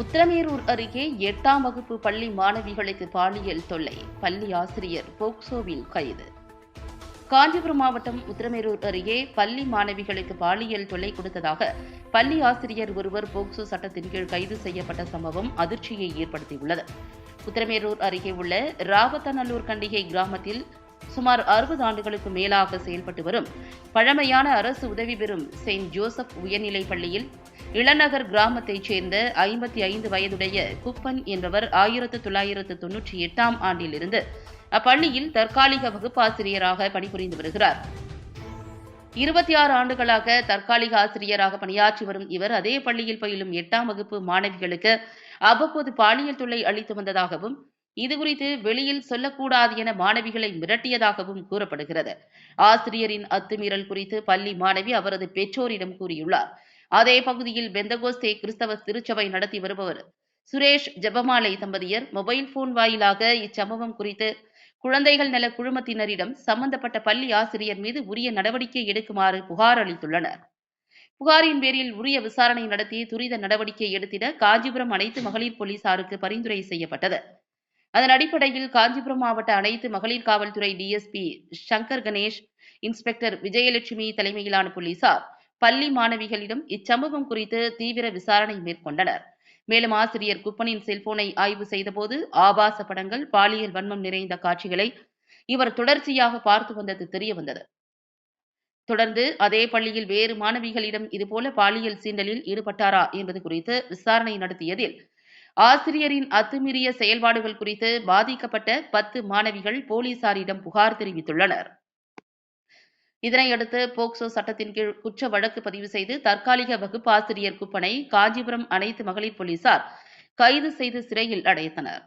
உத்திரமேரூர் அருகே எட்டாம் வகுப்பு பள்ளி மாணவிகளுக்கு பாலியல் தொல்லை. பள்ளி ஆசிரியர் போக்சோவில் கைது. காஞ்சிபுரம் மாவட்டம் உத்திரமேரூர் அருகே பள்ளி மாணவிகளுக்கு பாலியல் தொல்லை கொடுத்ததாக பள்ளி ஆசிரியர் ஒருவர் போக்சோ சட்டத்தின் கீழ் கைது செய்யப்பட்ட சம்பவம் அதிர்ச்சியை ஏற்படுத்தியுள்ளது. உத்திரமேரூர் அருகே உள்ள ராவத்தநல்லூர் கண்டிகை கிராமத்தில் சுமார் அறுபது ஆண்டுகளுக்கு மேலாக செயல்பட்டு வரும். பழமையான அரசு உதவி பெறும் செயின்ட் ஜோசப் உயர்நிலைப் பள்ளியில் இளநகர் கிராமத்தைச் சேர்ந்த ஐம்பத்தி ஐந்து வயதுடைய குப்பன் என்பவர் ஆயிரத்து தொள்ளாயிரத்து தொன்னூற்றி எட்டாம் ஆண்டிலிருந்து அப்பள்ளியில் தற்காலிக வகுப்பாசிரியராக பணிபுரிந்து வருகிறார். இருபத்தி ஆறு ஆண்டுகளாக தற்காலிக ஆசிரியராக பணியாற்றி வரும் இவர் அதே பள்ளியில் பயிலும் எட்டாம் வகுப்பு மாணவிகளுக்கு அவ்வப்போது பாலியல் தொல்லை அளித்து வந்ததாகவும் இதுகுறித்து வெளியில் சொல்லக்கூடாது என மாணவிகளை மிரட்டியதாகவும் கூறப்படுகிறது. ஆசிரியரின் அத்துமீறல் குறித்து பள்ளி மாணவி அவரது பெற்றோரிடம் கூறியுள்ளார். அதே பகுதியில் பெந்தகோஸ்தே கிறிஸ்தவ திருச்சபை நடத்தி வருபவர் சுரேஷ் ஜெபமாலை தம்பதியர் மொபைல் போன் வாயிலாக இச்சம்பவம் குறித்து குழந்தைகள் நல குழுமத்தினரிடம் சம்பந்தப்பட்ட பள்ளி ஆசிரியர் மீது உரிய நடவடிக்கை எடுக்குமாறு புகார் அளித்துள்ளனர். புகாரின் பேரில் உரிய விசாரணை நடத்தி துரித நடவடிக்கை எடுத்திட காஞ்சிபுரம் அனைத்து மகளிர் போலீசாருக்கு பரிந்துரை செய்யப்பட்டது. அதன் அடிப்படையில் காஞ்சிபுரம் மாவட்ட அனைத்து மகளிர் காவல்துறை டிஎஸ்பி சங்கர் கணேஷ் இன்ஸ்பெக்டர் விஜயலட்சுமி தலைமையிலான போலீசார் பள்ளி மாணவிகளிடம் இச்சம்பவம் குறித்து தீவிர விசாரணை மேற்கொண்டனர். மேலும் ஆசிரியர் குப்பனின் செல்போனை ஆய்வு செய்தபோது ஆபாச படங்கள் பாலியல் வன்மம் நிறைந்த காட்சிகளை இவர் தொடர்ச்சியாக பார்த்து வந்தது தெரிய வந்தது. தொடர்ந்து அதே பள்ளியில் வேறு மாணவிகளிடம் இதுபோல பாலியல் சீண்டலில் ஈடுபட்டாரா என்பது குறித்து விசாரணை நடத்தியதில் ஆசிரியரின் அத்துமீறிய செயல்பாடுகள் குறித்து பாதிக்கப்பட்ட பத்து மாணவிகள் போலீசாரிடம் புகார் தெரிவித்துள்ளனர். இதனையடுத்து போக்சோ சட்டத்தின் கீழ் குற்ற வழக்கு பதிவு செய்து தற்காலிக வகுப்பாசிரியர் குப்பனை காஞ்சிபுரம் அனைத்து மகளிர் போலீசார் கைது செய்து சிறையில் அடைத்தனர்.